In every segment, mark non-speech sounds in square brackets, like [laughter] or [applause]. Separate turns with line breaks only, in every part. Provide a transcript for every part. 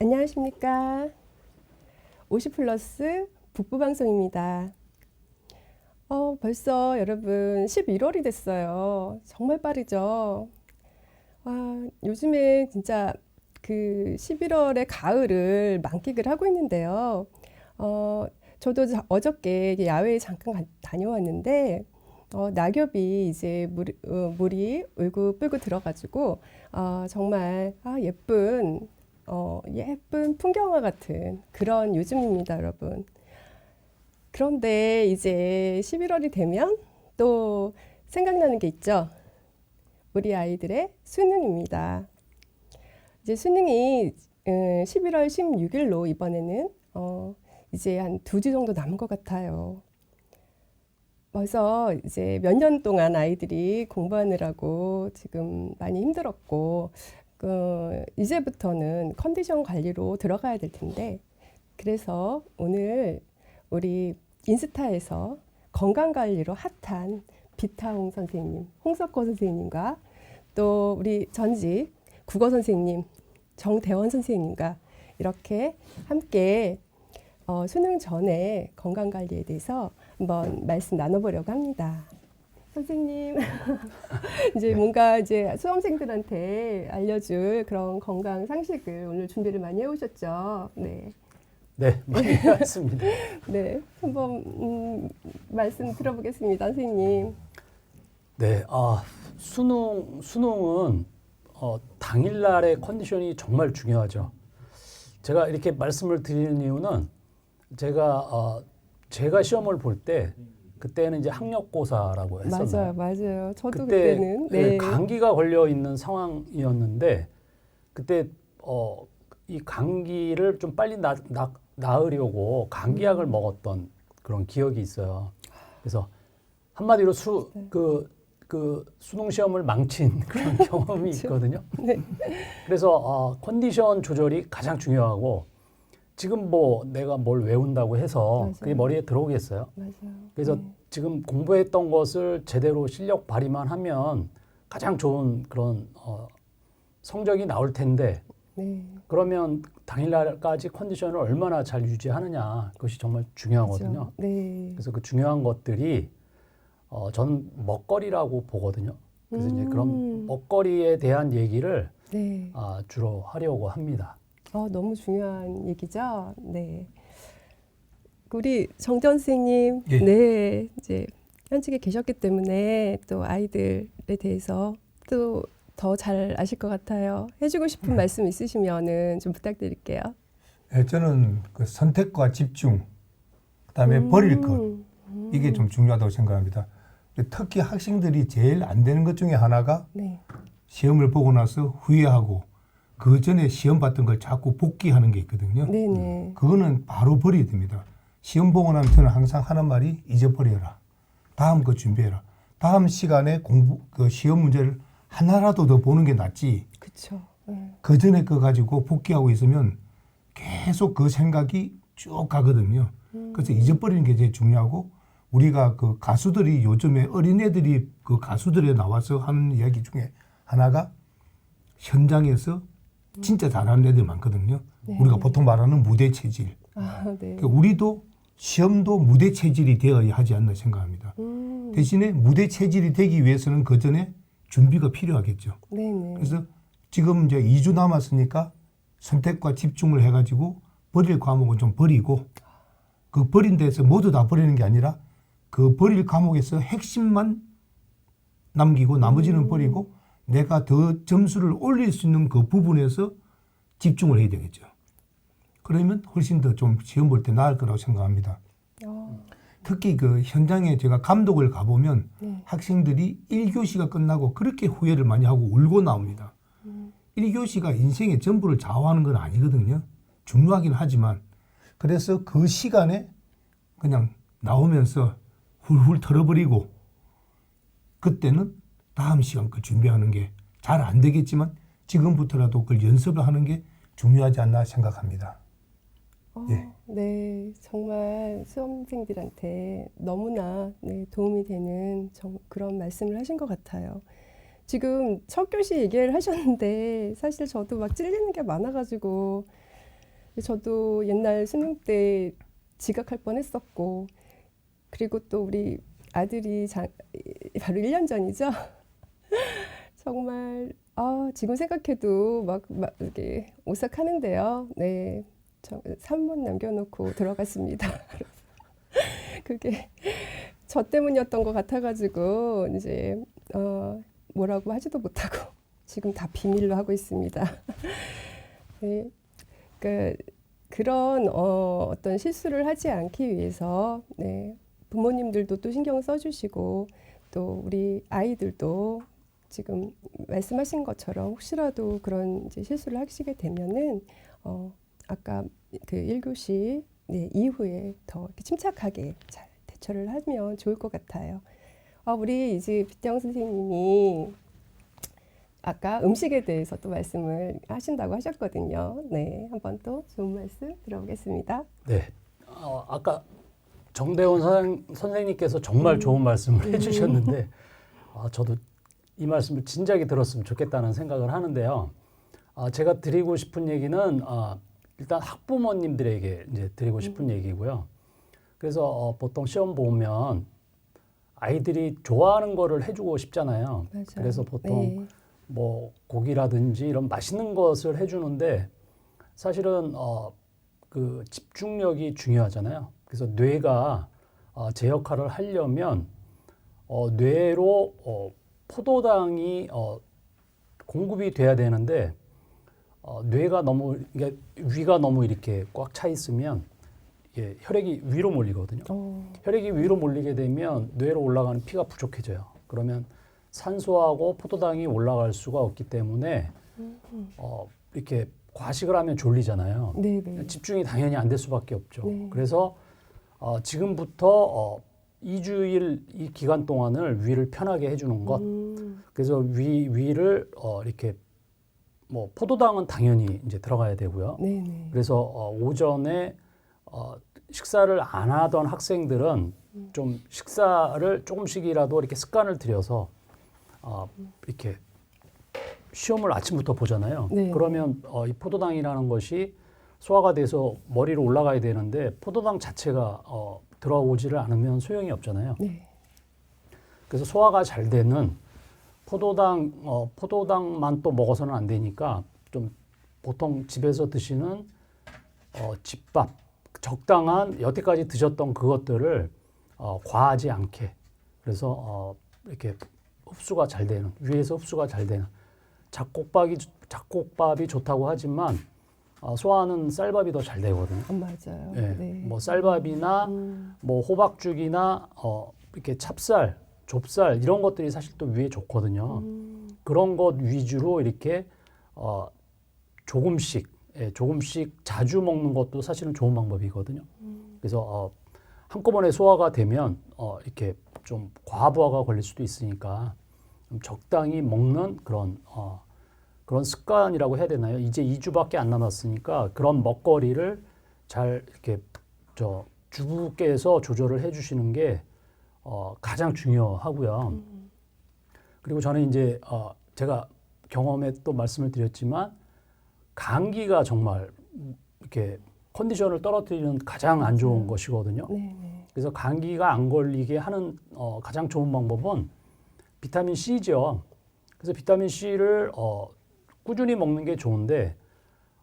안녕하십니까. 50 플러스 북부 방송입니다. 어, 벌써 여러분 11월이 됐어요. 정말 빠르죠? 와, 요즘에 진짜 그 11월의 가을을 만끽을 하고 있는데요. 어, 저도 자- 어저께 야외에 잠깐 가- 다녀왔는데, 어, 낙엽이 이제 물, 어, 물이 울고불고 들어가지고, 어, 정말, 아, 예쁜, 어, 예쁜 풍경화 같은 그런 요즘입니다, 여러분. 그런데 이제 11월이 되면 또 생각나는 게 있죠. 우리 아이들의 수능입니다. 이제 수능이 음, 11월 16일로 이번에는 어, 이제 한 두 주 정도 남은 것 같아요. 벌써 이제 몇 년 동안 아이들이 공부하느라고 지금 많이 힘들었고, 그, 이제부터는 컨디션 관리로 들어가야 될 텐데, 그래서 오늘 우리 인스타에서 건강 관리로 핫한 비타홍 선생님, 홍석호 선생님과 또 우리 전직 국어 선생님, 정대원 선생님과 이렇게 함께 어, 수능 전에 건강 관리에 대해서 한번 말씀 나눠보려고 합니다. 선생님, [laughs] 이제 뭔가 이제 수험생들한테 알려줄 그런 건강 상식을 오늘 준비를 많이 해오셨죠. 네,
네, 많이 [laughs] 했습니다.
네, 한번 음, 말씀 들어보겠습니다, 선생님.
네, 아, 수능, 수능은 어, 당일날의 컨디션이 정말 중요하죠. 제가 이렇게 말씀을 드리는 이유는 제가, 어, 제가 시험을 볼때 그때는 이제 학력고사라고 했었나요?
맞아요, 맞아요. 저도
그때
그때는
예,
네,
감기가 걸려 있는 상황이었는데 그때 어, 이 감기를 좀 빨리 나, 나, 나으려고 감기약을
음.
먹었던 그런 기억이 있어요. 그래서 한마디로 수,
네.
그, 그 수능 시험을 망친 [laughs] 그런 경험이
그렇죠.
있거든요.
네.
그래서 어, 컨디션 조절이 가장 중요하고 지금 뭐 내가 뭘 외운다고 해서
맞아요.
그게 머리에 들어오겠어요.
맞아요.
그래서
네.
지금 공부했던 것을 제대로 실력 발휘만 하면 가장 좋은 그런 어, 성적이 나올 텐데
네.
그러면 당일날까지 컨디션을 얼마나 잘 유지하느냐 그것이 정말 중요하거든요.
그렇죠. 네.
그래서 그 중요한 것들이 어, 저는 먹거리라고 보거든요. 그래서 이제 그런
음.
먹거리에 대한 얘기를
네.
아, 주로 하려고 합니다.
어, 너무 중요한 얘기죠. 네. 우리 정전 선생님,
예.
네, 이제 현직에 계셨기 때문에 또 아이들에 대해서 또 더 잘 아실 것 같아요. 해주고 싶은
네.
말씀 있으시면은 좀 부탁드릴게요.
예, 저는 그 선택과 집중, 그다음에
음.
버릴 것 이게 좀 중요하다고 생각합니다. 특히 학생들이 제일 안 되는 것 중에 하나가
네,
시험을 보고 나서 후회하고 그 전에 시험 봤던 걸 자꾸 복귀하는 게 있거든요.
네, 네.
그거는 바로 버려야 됩니다. 시험 보고 나면 저는 항상 하는 말이 잊어버려라. 다음 거 준비해라. 다음 시간에 공부 그 시험 문제를 하나라도 더 보는 게 낫지.
그렇죠. 네.
그 전에 거 가지고 복귀하고 있으면 계속 그 생각이 쭉 가거든요. 그래서 잊어버리는 게 제일 중요하고 우리가 그 가수들이 요즘에 어린애들이 그 가수들에 나와서 하는 이야기 중에 하나가 현장에서 진짜 잘하는 애들 많거든요.
네.
우리가 보통 말하는 무대 체질.
아, 네.
그러니까 우리도 시험도 무대 체질이 되어야 하지 않나 생각합니다.
음,
대신에 무대 체질이 되기 위해서는 그 전에 준비가 필요하겠죠.
네, 네.
그래서 지금 이제 2주 남았으니까 선택과 집중을 해가지고 버릴 과목은 좀 버리고 그 버린 데서 모두 다 버리는 게 아니라 그 버릴 과목에서 핵심만 남기고 나머지는 버리고 내가 더 점수를 올릴 수 있는 그 부분에서 집중을 해야 되겠죠. 그러면 훨씬 더 좀 시험 볼 때 나을 거라고 생각합니다.
어,
특히 그 현장에 제가 감독을 가보면
네.
학생들이 1교시가 끝나고 그렇게 후회를 많이 하고 울고 나옵니다. 1교시가 인생의 전부를 좌우하는 건 아니거든요. 중요하긴 하지만. 그래서 그 시간에 그냥 나오면서 훌훌 털어버리고 그때는 다음 시간 그 준비하는 게 잘 안 되겠지만 지금부터라도 그걸 연습을 하는 게 중요하지 않나 생각합니다.
어,
예.
네, 정말 수험생들한테 너무나 네, 도움이 되는 정- 그런 말씀을 하신 것 같아요. 지금 첫 교시 얘기를 하셨는데 사실 저도 막 찔리는 게 많아가지고 저도 옛날 수능 때 지각할 뻔했었고 그리고 또 우리 아들이 자, 바로 1년 전이죠. [laughs] 정말 아, 지금 생각해도 막, 막 이렇게 오싹하는데요. 네, 저 3번 남겨놓고 들어갔습니다. [laughs] 그게 저 때문이었던 것 같아가지고 이제 어, 뭐라고 하지도 못하고 [laughs] 지금 다 비밀로 하고 있습니다. 네, 그 그런 어, 어떤 실수를 하지 않기 위해서 네, 부모님들도 또 신경 써주시고 또 우리 아이들도 지금 말씀하신 것처럼 혹시라도 그런 이제 실수를 하시게 되면은 어, 아까 그 1교시 네, 이후에 더 이렇게 침착하게 잘 대처를 하면 좋을 것 같아요. 아, 우리 이제 빗대영 선생님이 아까 음식에 대해서 또 말씀을 하신다고 하셨거든요. 네, 한번 또 좋은 말씀 들어보겠습니다.
네. 어, 아까 정대원 선, 선생님께서 정말
음.
좋은 말씀을 해주셨는데 아, 저도 이 말씀을 진작에 들었으면 좋겠다는 생각을 하는데요. 아, 제가 드리고 싶은 얘기는 아, 일단 학부모님들에게 이제 드리고 싶은 얘기고요. 그래서 어, 보통 시험 보면 아이들이 좋아하는 거를 해주고 싶잖아요.
맞아요.
그래서 보통
네.
뭐 고기라든지 이런 맛있는 것을 해주는데 사실은 어, 그 집중력이 중요하잖아요. 그래서 뇌가 어, 제 역할을 하려면 어, 뇌로 어, 포도당이 어, 공급이 돼야 되는데 어, 뇌가 너무 이게 위가 너무 이렇게 꽉 차 있으면 이게 혈액이 위로 몰리거든요.
어,
혈액이 위로 몰리게 되면 뇌로 올라가는 피가 부족해져요. 그러면 산소하고 포도당이 올라갈 수가 없기 때문에 어, 이렇게 과식을 하면 졸리잖아요.
네, 네.
집중이 당연히 안 될 수밖에 없죠.
네.
그래서 어, 지금부터 어, 2주일 이 기간 동안을 위를 편하게 해주는 것.
음,
그래서 위 위를 어, 이렇게 뭐 포도당은 당연히 이제 들어가야 되고요.
네, 네.
그래서 어, 오전에 어, 식사를 안 하던 학생들은 좀 식사를 조금씩이라도 이렇게 습관을 들여서 어, 이렇게 시험을 아침부터 보잖아요.
네.
그러면 어, 이 포도당이라는 것이 소화가 돼서 머리로 올라가야 되는데 포도당 자체가 어, 들어오지를 않으면 소용이 없잖아요.
네.
그래서 소화가 잘 되는 포도당 어, 포도당만 또 먹어서는 안 되니까 좀 보통 집에서 드시는 어, 집밥 적당한 여태까지 드셨던 그것들을 어, 과하지 않게 그래서 어, 이렇게 흡수가 잘 되는 위에서 흡수가 잘 되는 잡곡밥이 잡곡밥이 좋다고 하지만 어, 소화는 쌀밥이 더 잘 되거든요.
어, 맞아요.
예,
네.
뭐 쌀밥이나
음,
뭐 호박죽이나 어 이렇게 찹쌀, 좁쌀 이런 것들이 사실 또 위에 좋거든요.
음,
그런 것 위주로 이렇게 어 조금씩 예, 조금씩 자주 먹는 것도 사실은 좋은 방법이거든요. 그래서 어 한꺼번에 소화가 되면 어 이렇게 좀 과부하가 걸릴 수도 있으니까 좀 적당히 먹는 그런 어 그런 습관이라고 해야 되나요? 이제 2주밖에 안 남았으니까 그런 먹거리를 잘 이렇게 저 주부께서 조절을 해 주시는 게 어, 가장 중요하고요. 그리고 저는 이제 어, 제가 경험에 또 말씀을 드렸지만 감기가 정말 이렇게 컨디션을 떨어뜨리는 가장 안 좋은 것이거든요.
네, 네.
그래서 감기가 안 걸리게 하는 어, 가장 좋은 방법은 비타민 C죠. 그래서 비타민 C를 어, 꾸준히 먹는 게 좋은데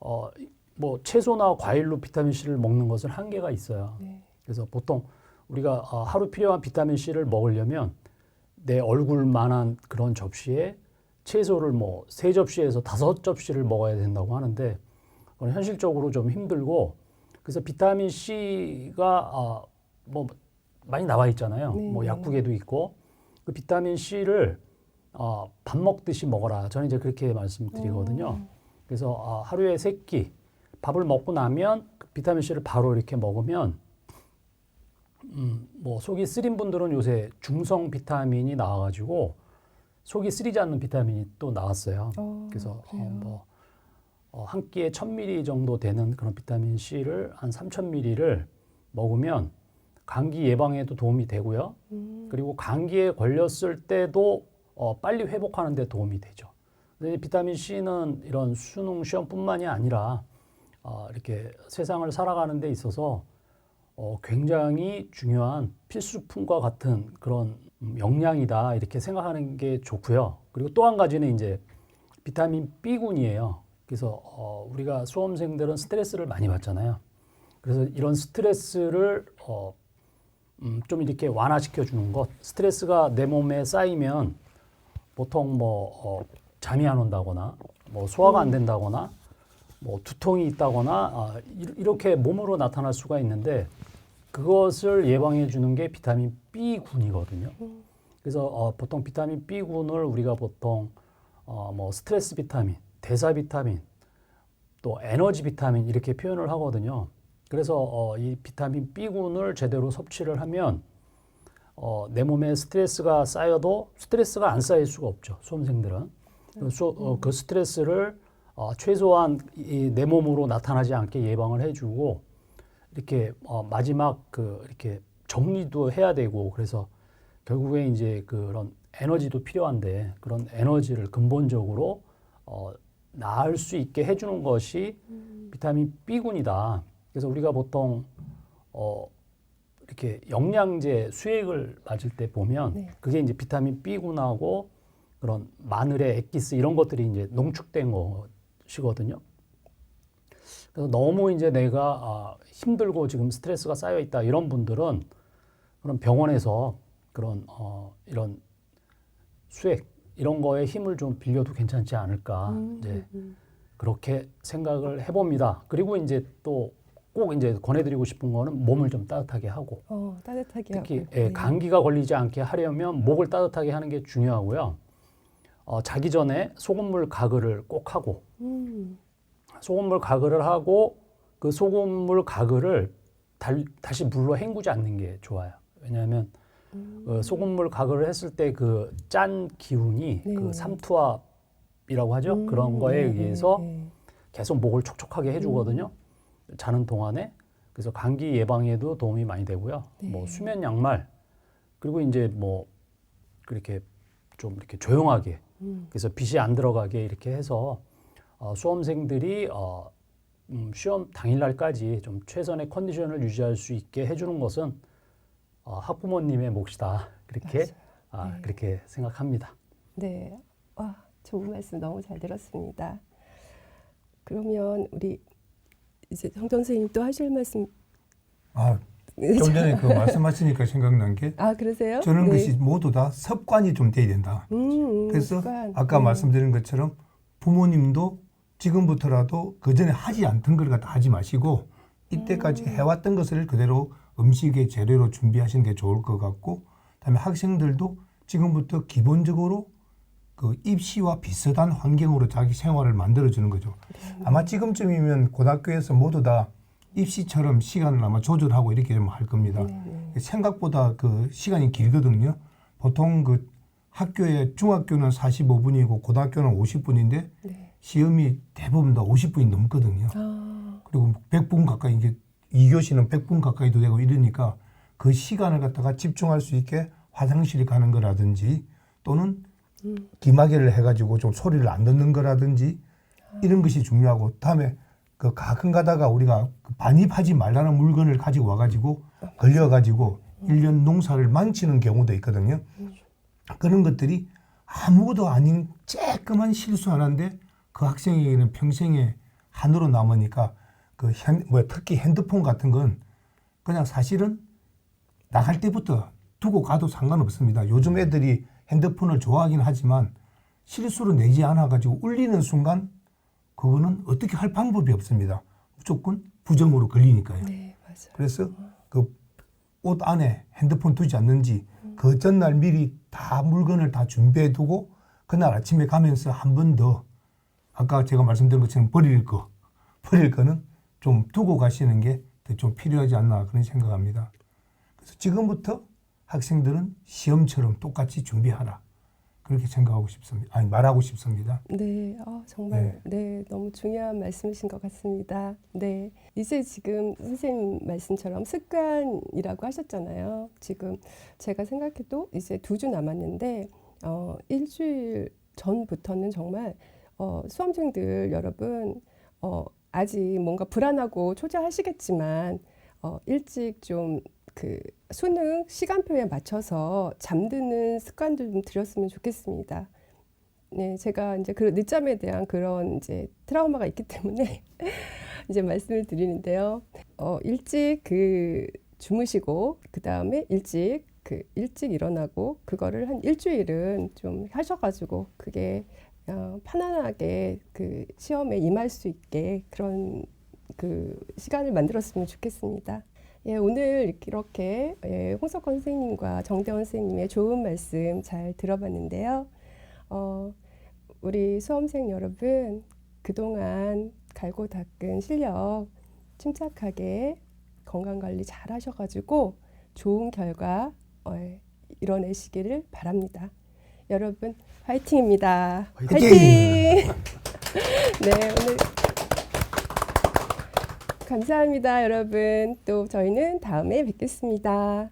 어, 뭐 채소나 과일로 비타민 C를 먹는 것은 한계가 있어요.
네.
그래서 보통 우리가 어, 하루 필요한 비타민 C를 먹으려면 내 얼굴만한 그런 접시에 채소를 뭐 세 접시에서 다섯 접시를 먹어야 된다고 하는데 그건 현실적으로 좀 힘들고 그래서 비타민 C가 어, 뭐 많이 나와 있잖아요.
네,
뭐
네.
약국에도 있고 그 비타민 C를 어, 밥 먹듯이 먹어라. 저는 이제 그렇게 말씀드리거든요.
음.
그래서 어, 하루에 세 끼 밥을 먹고 나면 그 비타민 C를 바로 이렇게 먹으면 음, 뭐 속이 쓰린 분들은 요새 중성 비타민이 나와가지고 속이 쓰리지 않는 비타민이 또 나왔어요.
어,
그래서
그래요?
어, 뭐 어, 한 끼에 1000ml 정도 되는 그런 비타민 C를 한 3000ml를 먹으면 감기 예방에도 도움이 되고요.
음,
그리고 감기에 걸렸을 때도 어, 빨리 회복하는 데 도움이 되죠. 비타민 C는 이런 수능 시험뿐만이 아니라 어, 이렇게 세상을 살아가는 데 있어서 어, 굉장히 중요한 필수품과 같은 그런 음, 영양이다 이렇게 생각하는 게 좋고요. 그리고 또 한 가지는 이제 비타민 B군이에요. 그래서 어, 우리가 수험생들은 스트레스를 많이 받잖아요. 그래서 이런 스트레스를 어, 음, 좀 이렇게 완화시켜 주는 것. 스트레스가 내 몸에 쌓이면 보통 뭐 어, 잠이 안 온다거나 뭐 소화가 안 된다거나 뭐 두통이 있다거나 아, 이- 이렇게 몸으로 나타날 수가 있는데 그것을 예방해 주는 게 비타민 B군이거든요. 그래서 어, 보통 비타민 B군을 우리가 보통 어, 뭐 스트레스 비타민, 대사 비타민, 또 에너지 비타민 이렇게 표현을 하거든요. 그래서 어, 이 비타민 B군을 제대로 섭취를 하면 어, 내 몸에 스트레스가 쌓여도 스트레스가 안 쌓일 수가 없죠. 수험생들은 그 수- 어, 그 스트레스를 어, 최소한 이, 내 몸으로 나타나지 않게 예방을 해주고 이렇게 어, 마지막 그 이렇게 정리도 해야 되고 그래서 결국에 이제 그런 에너지도 필요한데 그런 에너지를 근본적으로 어, 나을 수 있게 해주는 것이 비타민 B군이다. 그래서 우리가 보통 어, 이렇게 영양제 수액을 맞을 때 보면
네.
그게 이제 비타민 B군하고 그런 마늘의 액기스 이런 것들이 이제 농축된 것이거든요. 그래서 너무 이제 내가 아, 힘들고 지금 스트레스가 쌓여 있다 이런 분들은 그런 병원에서 그런 어, 이런 수액 이런 거에 힘을 좀 빌려도 괜찮지 않을까 이제 그렇게 생각을 해봅니다. 그리고 이제 또 꼭 이제 권해드리고 싶은 거는 몸을 좀 따뜻하게 하고
어, 따뜻하게
특히
하고.
예,
네.
감기가 걸리지 않게 하려면 목을 따뜻하게 하는 게 중요하고요. 어, 자기 전에 소금물 가글을 꼭 하고
음,
소금물 가글을 하고 그 소금물 가글을 달, 다시 물로 헹구지 않는 게 좋아요. 왜냐하면 어, 소금물 가글을 했을 때 그 짠 기운이
네.
그 삼투압이라고 하죠.
음,
그런 거에
네, 네,
의해서
네.
계속 목을 촉촉하게 해주거든요.
음.
자는 동안에 그래서 감기 예방에도 도움이 많이 되고요.
네.
뭐 수면 양말 그리고 이제 뭐 그렇게 좀 이렇게 조용하게
음.
그래서 빛이 안 들어가게 이렇게 해서 어, 수험생들이 어, 음, 시험 당일날까지 좀 최선의 컨디션을 유지할 수 있게 해주는 것은 어, 학부모님의 몫이다 그렇게. 아,
네.
그렇게 생각합니다.
네. 와, 좋은 말씀 너무 잘 들었습니다. 그러면 우리 이제 성전 선생님 또 하실 말씀
아, 좀 전에 그 말씀하시니까 생각난 게
아, 그러세요?
저런
네.
것이 모두 다 습관이 좀 돼야 된다.
음, 음,
그래서
습관.
아까
음.
말씀드린 것처럼 부모님도 지금부터라도 그 전에 하지 않던 걸 갖다 하지 마시고 이때까지
음.
해왔던 것을 그대로 음식의 재료로 준비하시는 게 좋을 것 같고 그다음에 학생들도 지금부터 기본적으로 그 입시와 비슷한 환경으로 자기 생활을 만들어주는 거죠.
네.
아마 지금쯤이면 고등학교에서 모두 다 입시처럼 시간을 아마 조절하고 이렇게 좀 할 겁니다.
네, 네.
생각보다 그 시간이 길거든요. 보통 그 학교에 중학교는 45분이고 고등학교는 50분인데
네.
시험이 대부분 다 50분이 넘거든요.
아,
그리고 100분 가까이 이게 2교시는 100분 가까이도 되고 이러니까 그 시간을 갖다가 집중할 수 있게 화장실 가는 거라든지 또는
음.
기마개를 해가지고 좀 소리를 안 듣는 거라든지 이런 것이 중요하고 다음에 그 가끔 가다가 우리가 그 반입하지 말라는 물건을 가지고 와가지고 걸려가지고 일년 농사를 망치는 경우도 있거든요. 그런 것들이 아무것도 아닌 쬐끄만 실수 하나인데 그 학생에게는 평생의 한으로 남으니까 그 핸, 뭐 특히 핸드폰 같은 건 그냥 사실은 나갈 때부터 두고 가도 상관없습니다. 요즘 애들이 핸드폰을 좋아하긴 하지만 실수로 내지 않아 가지고 울리는 순간 그거는 어떻게 할 방법이 없습니다. 무조건 부정으로 걸리니까요.
네, 맞아요.
그래서 그 옷 안에 핸드폰 두지 않는지 그 전날 미리 다 물건을 다 준비해 두고 그날 아침에 가면서 한 번 더 아까 제가 말씀드린 것처럼 버릴 거 버릴 거는 좀 두고 가시는 게 더 좀 필요하지 않나 그런 생각합니다. 그래서 지금부터 학생들은 시험처럼 똑같이 준비하라 그렇게 생각하고 싶습니다. 아니 말하고 싶습니다.
네, 아, 정말 네. 너무 중요한 말씀이신 것 같습니다. 네, 이제 지금 선생님 말씀처럼 습관이라고 하셨잖아요. 지금 제가 생각해도 이제 두 주 남았는데 어, 일주일 전부터는 정말 어, 수험생들 여러분 어, 아직 뭔가 불안하고 초조하시겠지만 어, 일찍 좀그 수능 시간표에 맞춰서 잠드는 습관들 좀 들였으면 좋겠습니다. 네, 제가 이제 그 늦잠에 대한 그런 이제 트라우마가 있기 때문에 [laughs] 이제 말씀을 드리는데요. 어, 일찍 그 주무시고 그 다음에 일찍 그 일찍 일어나고 그거를 한 일주일은 좀 하셔가지고 그게 어, 편안하게 그 시험에 임할 수 있게 그런 그 시간을 만들었으면 좋겠습니다. 예, 오늘 이렇게 예, 홍석권 선생님과 정대원 선생님의 좋은 말씀 잘 들어봤는데요. 어, 우리 수험생 여러분 그동안 갈고 닦은 실력 침착하게 건강 관리 잘 하셔가지고 좋은 결과 어, 이뤄내시기를 바랍니다. 여러분 화이팅입니다.
화이팅!
화이팅! [laughs]
네 오늘 감사합니다 여러분. 또 저희는 다음에 뵙겠습니다.